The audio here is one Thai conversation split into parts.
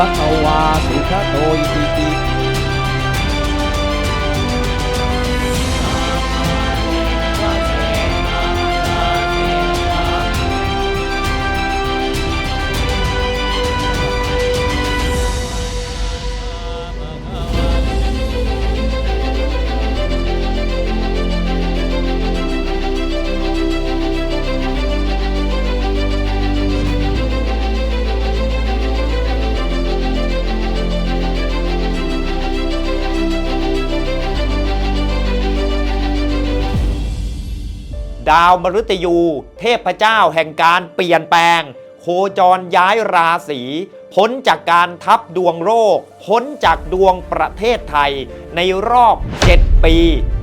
ภะคะวาสุขโดาวมฤตยู เทพเจ้าแห่งการเปลี่ยนแปลง โคจรย้ายราศีพ้นจากการทับดวงโรคพ้นจากดวงประเทศไทย ในรอบ 7 ปี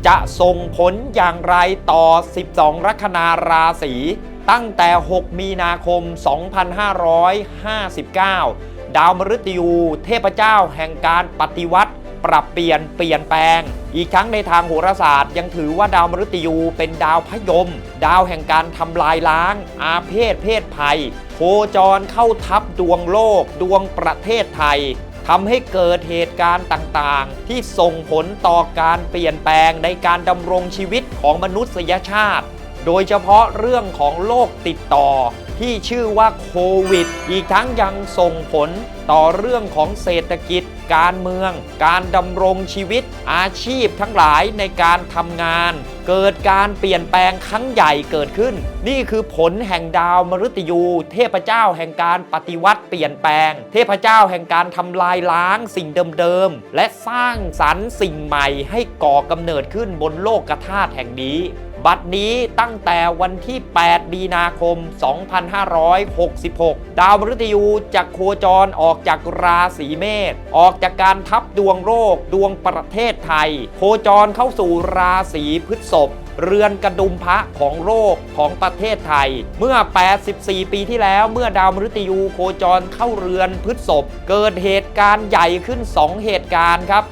จะส่งผลอย่างไรต่อ 12 ลัคนาราศีตั้งแต่ 6 มีนาคม 2559 ดาวมฤตยู เทพเจ้าแห่งการปฏิวัติ ปรับเปลี่ยนเปลี่ยนแปลง อีกทั้งในทางโหราศาสตร์ ยังถือว่าดาวมฤตยูเป็นดาวพยม ดาวแห่งการทำลายล้าง อาเพศเพศภัย โคจรเข้าทับดวงโลก ดวงประเทศไทยทำให้เกิดเหตุการณ์ต่างๆ ที่ส่งผลต่อการเปลี่ยนแปลงในการดำรงชีวิตของมนุษยชาติ โดยเฉพาะเรื่องของโรคติดต่อ ที่ชื่อว่าโควิด อีกทั้งยังส่งผลต่อเรื่องของเศรษฐกิจ การเมือง การดำรงชีวิต อาชีพทั้งหลายในการทำงาน เกิดการเปลี่ยนแปลงครั้งใหญ่เกิดขึ้น นี่คือผลแห่งดาวมฤตยู เทพเจ้าแห่งการปฏิวัติเปลี่ยนแปลง เทพเจ้าแห่งการทำลายล้างสิ่งเดิมๆและสร้างสรรค์สิ่งใหม่ให้ก่อกำเนิดขึ้นบนโลกกระธาตุแห่งนี้ บัดนี้ตั้งแต่วันที่ 8 มีนาคม 2566 ดาวมฤตยูจะโคจรออกจากราศีเมษออกจากการทับดวงโรคดวงประเทศไทย โคจรเข้าสู่ราศีพฤษภเรือนกระดุมพระของโลกของประเทศไทย เมื่อ 84 ปีที่แล้วเมื่อดาวมฤตยูโคจรเข้าเรือนพฤษภเกิดเหตุการณ์ใหญ่ขึ้น 2 เหตุการณ์ครับ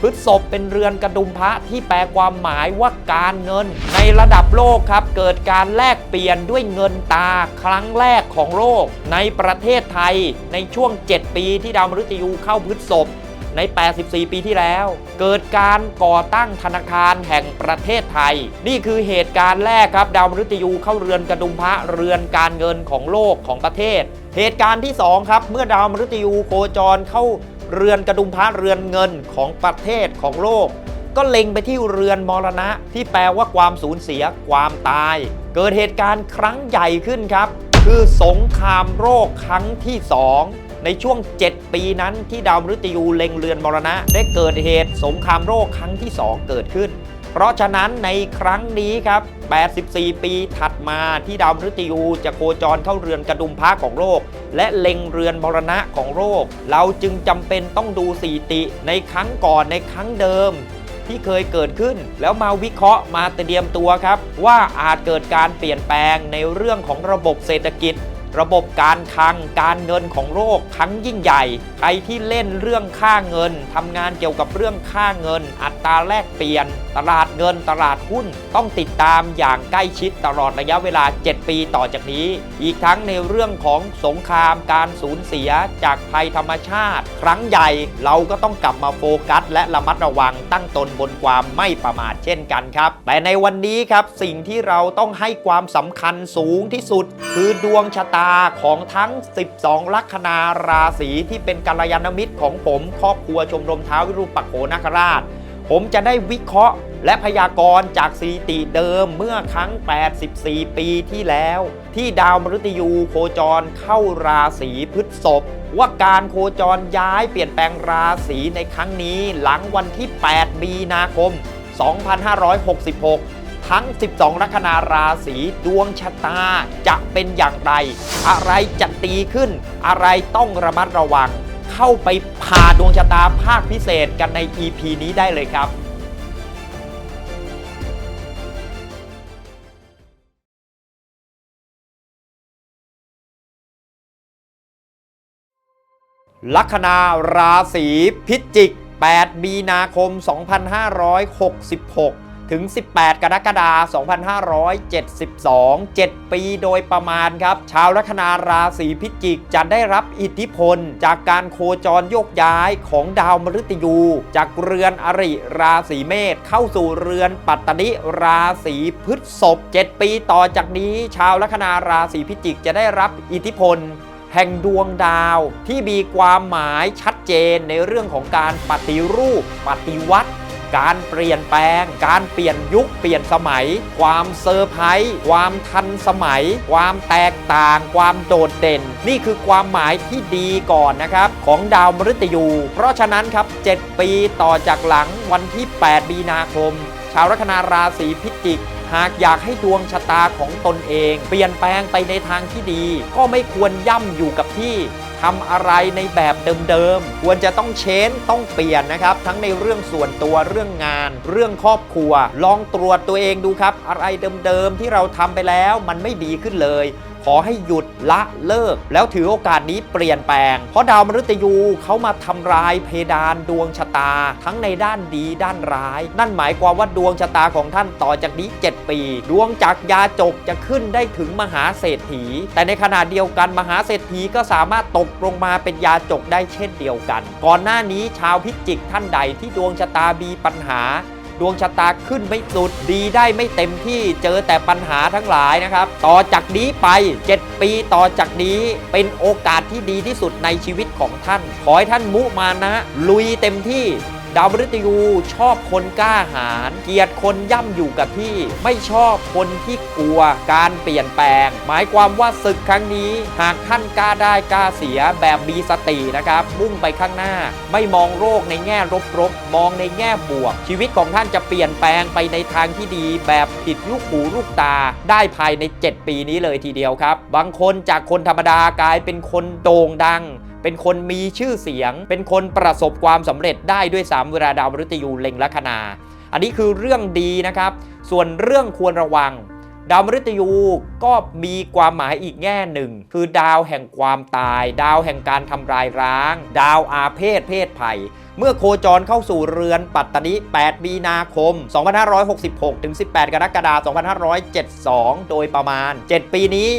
พฤษภเป็นเรือนกระดุมพระที่แปลความหมายว่าการเงิน ในระดับโลกครับ เกิดการแลกเปลี่ยนด้วยเงินตาครั้งแรกของโลก ในประเทศไทยในช่วง 7 ปีที่ดาวมฤตยูเข้าพฤษภใน 84 ปีที่แล้ว เกิดการก่อตั้งธนาคารแห่งประเทศไทย นี่คือเหตุการณ์แรกครับ ดาวมฤตยูเข้าเรือนกระดุมพระเรือนการเงินของโลกของประเทศ เหตุการณ์ที่ 2 ครับ เมื่อดาวมฤตยูโคจรเข้า เรือนกระดุมพระเรือนเงินของประเทศของโลก ก็เล็งไปที่เรือนมรณะ ที่แปลว่าความสูญเสียความตาย เกิดเหตุการณ์ครั้งใหญ่ขึ้นครับ คือสงครามโรคครั้งที่ 2ในช่วง 7 ปีนั้นที่ดาวมฤตยูเล็งเรือนมรณะ ได้เกิดเหตุสงครามโรคครั้งที่ 2 เกิดขึ้น เพราะฉะนั้นในครั้งนี้ครับ 84 ปีถัดมาที่ดาวมฤตยูจะโคจรเข้าเรือนกระดุมพระของโลก และเล็งเรือนมรณะของโรค เราจึงจำเป็นต้องดูสีติในครั้งก่อนในครั้งเดิม ที่เคยเกิดขึ้น แล้วมาวิเคราะห์มาเตรียมตัวครับ ว่าอาจเกิดการเปลี่ยนแปลงในเรื่องของระบบเศรษฐกิจ ระบบการคลังการเงินของโลกครั้งยิ่งใหญ่ ใครที่เล่นเรื่องค่าเงินทำงานเกี่ยวกับเรื่องค่าเงิน อัตราแลกเปลี่ยน ตลาดเงินตลาดหุ้น ต้องติดตามอย่างใกล้ชิดตลอดระยะเวลา 7 ปีต่อจากนี้ อีกทั้งในเรื่องของสงครามการสูญเสียจากภัยธรรมชาติ ครั้งใหญ่เราก็ต้องกลับมาโฟกัส และระมัดระวังตั้งตนบนความไม่ประมาทเช่นกันครับ แต่ในวันนี้ครับสิ่งที่เราต้องให้ความสำคัญสูงที่สุด คือดวงชะตาของทั้ง 12 ลัคนาราศีที่เป็นกัลยาณมิตรของผมครอบครัวชมรมเท้าววิรูปักโขนาคราช ผมจะได้วิเคราะห์ และพยากรณ์จากสถิติเดิมเมื่อครั้ง 84 ปีที่แล้ว ที่ดาวมฤตยูโคจรเข้าราศีพฤษภว่าการโคจรย้ายเปลี่ยนแปลงราศีในครั้งนี้หลังวันที่ 8 มีนาคม 2566 ทั้ง 12 ลัคนาราศีดวงชะตาจะเป็นอย่างไร อะไรจะตีขึ้น อะไรต้องระมัดระวัง เข้าไปผ่าดวงชะตาภาคพิเศษกันใน EP นี้ได้เลยครับลัคนาราศีพิจิก 8 มีนาคม 2566 ถึง 18 กรกฎาคม2572 7 ปีโดยประมาณครับ ชาวลัคนาราศีพิจิกจะได้รับอิทธิพล จากการโคจรโยกย้ายของดาวมฤตยู จากเรือนอริราศีเมษเข้าสู่เรือนปัตตนิราศีพฤษภ7 ปีต่อจากนี้ชาวลัคนาราศีพิจิกจะได้รับอิทธิพลแห่งดวงดาวที่มีความหมายชัดเจนในเรื่องของการปฏิรูปปฏิวัติ การเปลี่ยนแปลง การเปลี่ยนยุคเปลี่ยนสมัย ความเซอร์ไพรส์ความทันสมัย ความแตกต่าง ความโดดเด่น นี่คือความหมายที่ดีก่อนนะครับ ของดาวมฤตยู เพราะฉะนั้นครับ 7 ปีต่อจากหลังวันที่ 8 มีนาคม ชาวลัคนาราศีพิจิก หากอยากให้ดวงชะตาของตนเอง เปลี่ยนแปลงไปในทางที่ดี ก็ไม่ควรย่ำอยู่กับที่ทำอะไรในแบบเดิมๆ ควรจะต้องเชนต้องเปลี่ยนนะครับ ทั้งในเรื่องส่วนตัวเรื่องงาน เรื่องครอบครัว ลองตรวจตัวเองดูครับ อะไรเดิมๆ ที่เราทำไปแล้วมันไม่ดีขึ้นเลย ขอให้หยุดละเลิก แล้วถือโอกาสนี้เปลี่ยนแปลง เพราะดาวมฤตยูเขามาทำลายเพดานดวงชะตา ทั้งในด้านดีด้านร้าย นั่นหมายความว่าดวงชะตาของท่านต่อจากนี้ 7 ปี ดวงจากยาจกจะขึ้นได้ถึงมหาเศรษฐี แต่ในขณะเดียวกันมหาเศรษฐีก็สามารถตกลงมาเป็นยาจกได้เช่นเดียวกัน ก่อนหน้านี้ชาวพิจิกท่านใดที่ดวงชะตามีปัญหา ดวงชะตาขึ้นไม่สุดดีได้ไม่เต็มที่เจอแต่ปัญหาทั้งหลายนะครับ ต่อจากนี้ไป 7 ปีต่อจากนี้เป็นโอกาสที่ดีที่สุดในชีวิตของท่าน ขอให้ท่านมุมานะ ลุยเต็มที่ ดาวมฤตยูชอบคนกล้าหาญเกลียดคนย่ำอยู่กับที่ ไม่ชอบคนที่กลัวการเปลี่ยนแปลง หมายความว่าศึกครั้งนี้ หากท่านกล้าได้กล้าเสียแบบมีสตินะครับมุ่งไปข้างหน้า ไม่มองโรคในแง่ลบๆมองในแง่บวก ชีวิตของท่านจะเปลี่ยนแปลงไปในทางที่ดี แบบผิดลูกหูลูกตา ได้ภายใน 7 ปีนี้เลยทีเดียวครับ บางคนจากคนธรรมดากลายเป็นคนโด่งดัง เป็นคนมีชื่อเสียง เป็นคนประสบความสำเร็จได้ด้วยสามเวลาดาวมฤตยูเล็งลัคนา อันนี้คือเรื่องดีนะครับ ส่วนเรื่องควรระวัง ดาวมฤตยูก็มีความหมายอีกแง่หนึ่ง คือดาวแห่งความตาย ดาวแห่งการทำลายร้าง ดาวอาเพศเพศภัยเมื่อโคจรเข้าสู่เรือนปัตตนิ8มีนาคม 2566 ถึง 18 กรกฎาคม 2572 โดยประมาณ 7 ปีนี้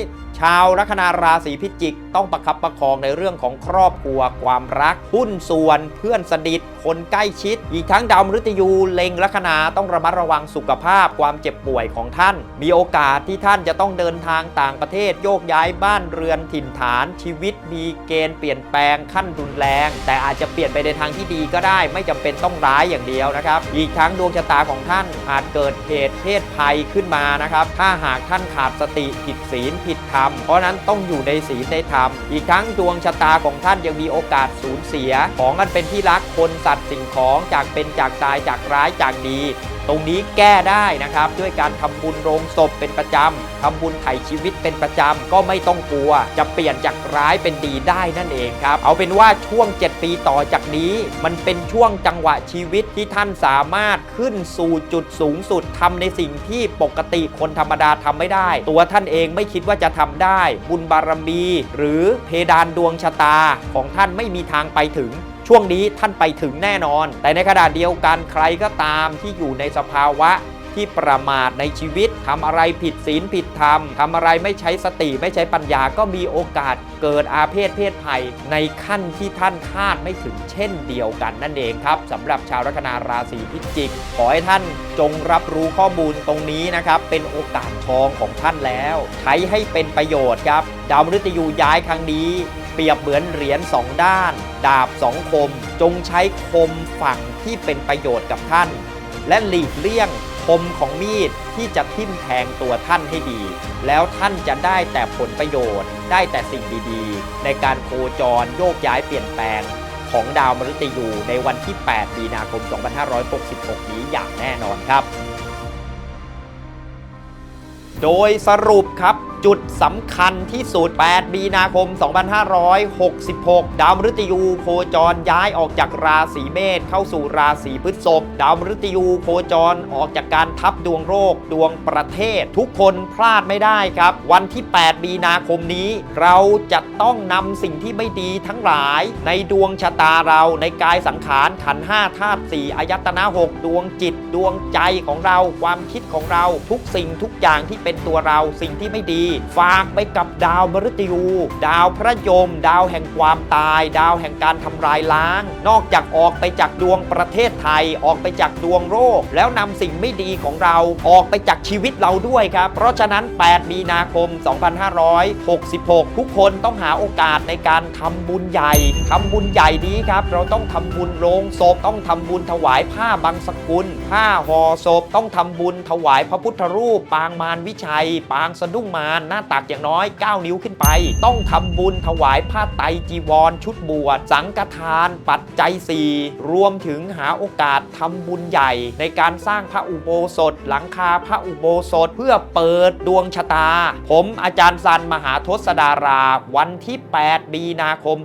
ชาวลัคนาราศีพิจิก ต้องประคับประคองในเรื่องของครอบครัวความรักหุ้นส่วนเพื่อนสนิท คนใกล้ชิด อีกทั้งดาวมฤตยูเล็งลัคนาต้องระมัดระวังสุขภาพความเจ็บป่วยของท่าน มีโอกาสที่ท่านจะต้องเดินทางต่างประเทศโยกย้ายบ้านเรือนถิ่นฐาน ชีวิตมีเกณฑ์เปลี่ยนแปลงขั้นรุนแรง แต่อาจจะเปลี่ยนไปในทางที่ดีก็ได้ ไม่จำเป็นต้องร้ายอย่างเดียวนะครับ อีกทั้งดวงชะตาของท่านอาจเกิดเหตุเพศภัยขึ้นมานะครับ ถ้าหากท่านขาดสติผิดศีลผิดธรรม เพราะฉะนั้นต้องอยู่ในศีลในธรรม อีกทั้งดวงชะตาของท่านยังมีโอกาสสูญเสีย ของอันเป็นที่รักคนสัตว์สิ่งของจากเป็นจากตายจากร้ายจากดี ตรงนี้แก้ได้นะครับ ด้วยการทำบุญโรงศพเป็นประจำทำบุญไถ่ชีวิตเป็นประจำก็ไม่ต้องกลัว จะเปลี่ยนจากร้ายเป็นดีได้นั่นเองครับ เอาเป็นว่าช่วง 7 ปีต่อจากนี้ มันเป็นช่วงจังหวะชีวิตที่ท่านสามารถขึ้นสู่จุดสูงสุดทำในสิ่งที่ปกติคนธรรมดาทำไม่ได้ ตัวท่านเองไม่คิดว่าจะทำได้ บุญบารมี หรือเพดานดวงชะตาของท่านไม่มีทางไปถึง ช่วงนี้ท่านไปถึงแน่นอน แต่ในขณะเดียวกันใครก็ตามที่อยู่ในสภาวะที่ประมาทในชีวิตทำอะไรผิดศีลผิดธรรมทำอะไรไม่ใช้สติไม่ใช้ปัญญาก็มีโอกาสเกิดอาเพศเพศภัย ในขั้นที่ท่านคาดไม่ถึงเช่นเดียวกันนั่นเองครับสำหรับชาวลัคนาราศีพิจิก ขอให้ท่านจงรับรู้ข้อมูลตรงนี้นะครับ เป็นโอกาสทองของท่านแล้ว ใช้ให้เป็นประโยชน์ครับ ดาวมฤตยูย้ายครั้งนี้ เปรียบเหมือนเหรียญสองด้าน ดาบสองคม จงใช้คมฝั่งที่เป็นประโยชน์กับท่าน และหลีกเลี่ยงคมของมีดที่จะทิ่มแทงตัวท่านให้ดี แล้วท่านจะได้แต่ผลประโยชน์ ได้แต่สิ่งดีๆ ในการโคจรโยกย้ายเปลี่ยนแปลงของดาวมฤตยูในวันที่ 8 มีนาคม 2566 นี้อย่างแน่นอนครับ โดยสรุปครับ จุดสำคัญที่สุด 8 มีนาคม 2566 ดาวมฤตยูโคจรย้ายออกจากราศีเมษเข้าสู่ราศีพฤษภ ดาวมฤตยูโคจรออกจากการทับดวงโรคดวงประเทศ ทุกคนพลาดไม่ได้ครับ วันที่ 8 มีนาคมนี้ เราจะต้องนำสิ่งที่ไม่ดีทั้งหลายในดวงชะตาเราในกายสังขารขันห้าธาตุสี่อายตนะหกดวงจิตดวงใจของเราความคิดของเราทุกสิ่งทุกอย่างที่เป็นตัวเราสิ่งที่ไม่ดีฝากไปกับดาวมฤตยู ดาวพระยม ดาวแห่งความตาย ดาวแห่งการทำลายล้าง นอกจากออกไปจากดวงประเทศไทย ออกไปจากดวงโลกแล้วนำสิ่งไม่ดีของเราออกไปจากชีวิตเราด้วยครับ เพราะฉะนั้น 8 มีนาคม 2566 ทุกคนต้องหาโอกาสในการทำบุญใหญ่ทำบุญใหญ่นี้ครับ เราต้องทำบุญโรงศพ ต้องทำบุญถวายผ้าบางสกุล ผ้าห่อศพ ต้องทำบุญถวายพระพุทธรูป ปางมารวิชัย ปางสะดุ้งมารหน้าตักอย่างน้อย 9 นิ้วขึ้นไป ต้องทำบุญถวายผ้าไตรจีวร ชุดบวช สังฆทาน ปัจจัยสี่รวมถึงหาโอกาสทำบุญใหญ่ ในการสร้างพระอุโบสถ หลังคาพระอุโบสถ เพื่อเปิดดวงชะตา ผมอาจารย์สันมหาทศดารา วันที่ 8 มีนาคม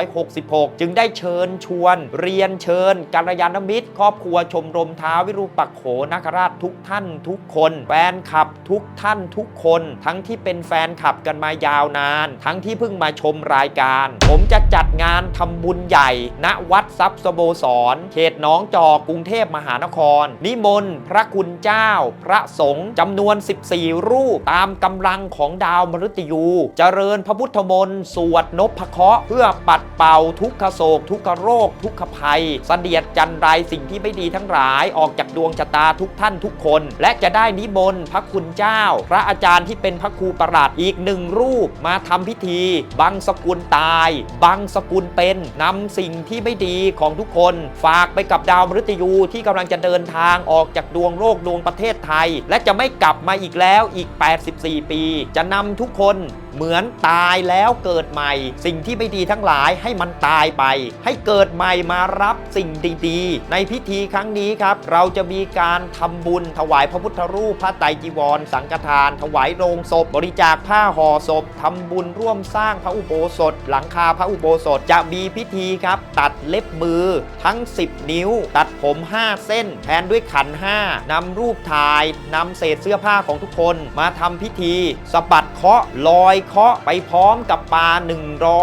2566 จึงได้เชิญชวน เรียนเชิญกัลยาณมิตร ครอบครัวชมรมท้าววิรูปักโขนาคราชทุกท่านทุกคน แฟนคลับทุกท่านทุกคนทั้งที่เป็นแฟนคลับกันมายาวนาน ทั้งที่เพิ่งมาชมรายการ ผมจะจัดงานทำบุญใหญ่ ณวัดทรัพย์สโบสรเขตหน้องจอกกรุงเทพมหานคร นิมนต์พระคุณเจ้า พระสงฆ์จำนวน 14 รูปตามกำลังของดาวมฤตยูเจริญพระพุทธมนต์สวดนพเคราะห์เพื่อปัดเป่าทุกขโศก ทุกขโรค ทุกขภัยเสดียดจันไรสิ่งที่ไม่ดีทั้งหลายออกจากดวงชะตาทุกท่านทุกคน และจะได้นิมนต์พระคุณเจ้า พระอาจารย์ที่เป็นระครูประหลัดอีกหนึ่งรูปมาทำพิธี บังสกุลตาย บังสกุลเป็นนำสิ่งที่ไม่ดีของทุกคน ฝากไปกับดาวมฤตยูที่กำลังจะเดินทางออกจากดวงโลกดวงประเทศไทย และจะไม่กลับมาอีกแล้วอีก 84 ปี จะนำทุกคน เหมือนตายแล้วเกิดใหม่ สิ่งที่ไม่ดีทั้งหลายให้มันตายไป ให้เกิดใหม่มารับสิ่งดีๆ ในพิธีครั้งนี้ครับ เราจะมีการทำบุญถวายพระพุทธรูปพระไตรจีวร สังฆทาน ถวายโรงศพ บริจาคผ้าห่อศพทำบุญร่วมสร้างพระอุโบสถ หลังคาพระอุโบสถจะมีพิธีครับ ตัดเล็บมือทั้ง 10 นิ้ว ตัดผม 5 เส้น แทนด้วยขันห้านำรูปถ่ายนำเศษเสื้อผ้าของทุกคน มาทำพิธีสะบัดเคาะลอยเคาะไปพร้อมกับปลา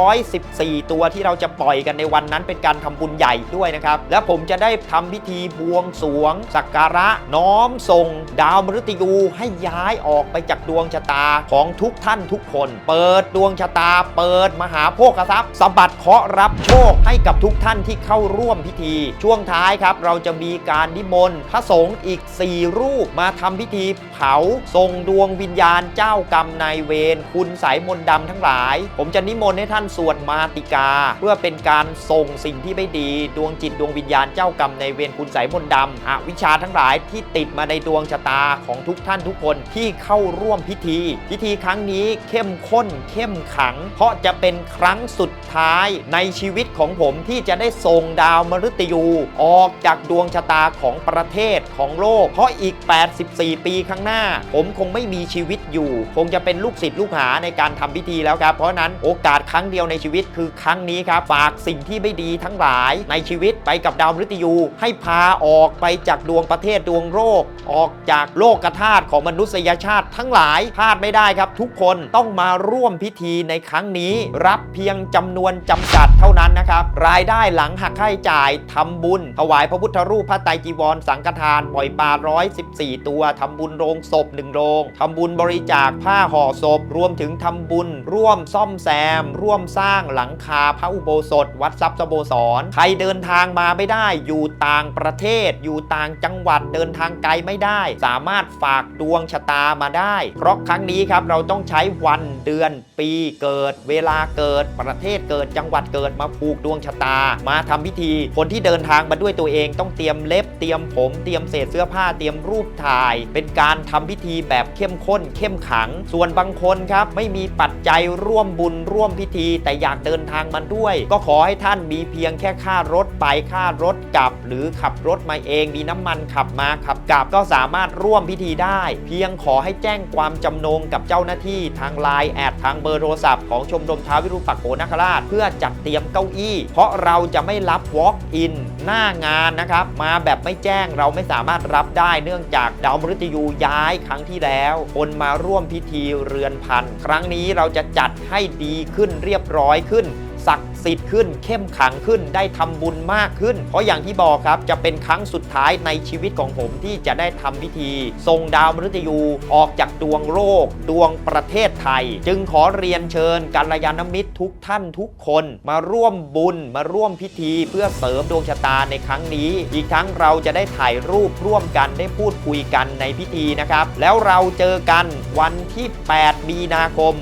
114 ตัวที่เราจะปล่อยกันในวันนั้นเป็นการทำบุญใหญ่ด้วยนะครับ และผมจะได้ทำพิธีบวงสวง สักการะ น้อมส่ง ดาวมฤตยูให้ย้ายออกไปจากดวงชะตาของทุกท่านทุกคน เปิดดวงชะตา เปิดมหาโภคทรัพย์สบัดเคาะรับโชคให้กับทุกท่านที่เข้าร่วมพิธี ช่วงท้ายครับ เราจะมีการนิมนต์พระสงฆ์อีก 4 รูปมาทำพิธีเผาส่งดวงวิญญาณเจ้ากรรมนายเวรคุณสายมนต์ดำทั้งหลาย ผมจะนิมนต์ให้ท่านสวดมาติกา เพื่อเป็นการส่งสิ่งที่ไม่ดี ดวงจิตดวงวิญญาณเจ้ากรรมในเวรคุณสายมนต์ดำอวิชชาทั้งหลายที่ติดมาในดวงชะตาของทุกท่านทุกคนที่เข้าร่วมพิธี พิธีครั้งนี้เข้มข้น เข้มขัง เพราะจะเป็นครั้งสุดท้ายในชีวิตของผมที่จะได้ส่งดาวมฤตยู ออกจากดวงชะตาของประเทศของโลก เพราะอีก 84 ปีข้างหน้า ผมคงไม่มีชีวิตอยู่ คงจะเป็นลูกศิษย์ลูกหาในการการทำพิธีแล้วครับ เพราะนั้นโอกาสครั้งเดียวในชีวิตคือครั้งนี้ครับฝากสิ่งที่ไม่ดีทั้งหลายในชีวิตไปกับดาวมฤตยู ให้พาออกไปจากดวงประเทศดวงโลกออกจากโลกกธาตุของมนุษยชาติทั้งหลายพลาดไม่ได้ครับ ทุกคนต้องมาร่วมพิธีในครั้งนี้ รับเพียงจำนวนจำกัดเท่านั้นนะครับ รายได้หลังหักค่าใช้จ่ายทำบุญ ถวายพระพุทธรูปพระไตรจีวร สังฆทานปล่อยปลา114ตัวทำบุญโรงศพหนึ่งโรงทำบุญบริจาคผ้าห่อศพรวมถึงทำบุญ ร่วมซ่อมแซม ร่วมสร้างหลังคาพระอุโบสถ วัดทรัพย์สโบสร ใครเดินทางมาไม่ได้ อยู่ต่างประเทศ อยู่ต่างจังหวัดเดินทางไกลไม่ได้ สามารถฝากดวงชะตามาได้ เพราะครั้งนี้ครับเราต้องใช้วันเดือนปีเกิด เวลาเกิดประเทศเกิดจังหวัดเกิดมาผูกดวงชะตา มาทำพิธี คนที่เดินทางมาด้วยตัวเองต้องเตรียมเล็บเตรียมผม เตรียมเศษเสื้อผ้าเตรียมรูปถ่าย เป็นการทำพิธีแบบเข้มข้น เข้มขัง ส่วนบางคนครับไม่มีปัจจัยร่วมบุญร่วมพิธี แต่อยากเดินทางมาด้วย ก็ขอให้ท่านมีเพียงแค่ค่ารถไปค่ารถกลับ หรือขับรถมาเอง มีน้ำมันขับมาขับกลับ ก็สามารถร่วมพิธีได้ เพียงขอให้แจ้งความจำนงกับเจ้าหน้าที่ทางไลน์แอดทางเบอร์โทรศัพท์ของชมรมท้าววิรูปักโขนคราช เพื่อจัดเตรียมเก้าอี้ เพราะเราจะไม่รับ walk in หน้างานนะครับ มาแบบไม่แจ้งเราไม่สามารถรับได้เนื่องจากดาวมฤตยูย้ายครั้งที่แล้วคนมาร่วมพิธีเรือนพันครั้ง้งนี้เราจะจัดให้ดีขึ้นเรียบร้อยขึ้น ศักดิ์สิทธิ์ขึ้น เข้มขังขึ้น ได้ทำบุญมากขึ้น เพราะอย่างที่บอกครับจะเป็นครั้งสุดท้ายในชีวิตของผมที่จะได้ทำพิธี ทรงดาวมฤตยูออกจากดวงโลก ดวงประเทศไทย จึงขอเรียนเชิญกัลยาณมิตรทุกท่านทุกคนมาร่วมบุญมาร่วมพิธีเพื่อเสริมดวงชะตาในครั้งนี้ อีกทั้งเราจะได้ถ่ายรูปร่วมกันได้พูดคุยกันในพิธีนะครับ แล้วเราเจอกันวันที่ 8 มีนาคม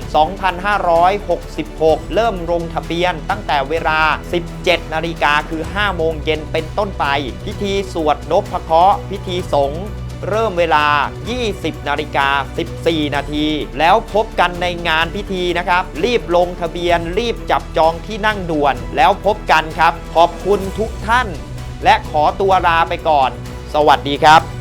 2566 เริ่มลงทะเบียนตั้งแต่เวลา 17 นาฬิกาคือ 5 โมงเย็นเป็นต้นไป พิธีสวดนพเคราะห์พิธีสงฆ์เริ่มเวลา 20 นาฬิกา 14 นาที แล้วพบกันในงานพิธีนะครับ รีบลงทะเบียน รีบจับจองที่นั่งด่วน แล้วพบกันครับ ขอบคุณทุกท่าน และขอตัวลาไปก่อน สวัสดีครับ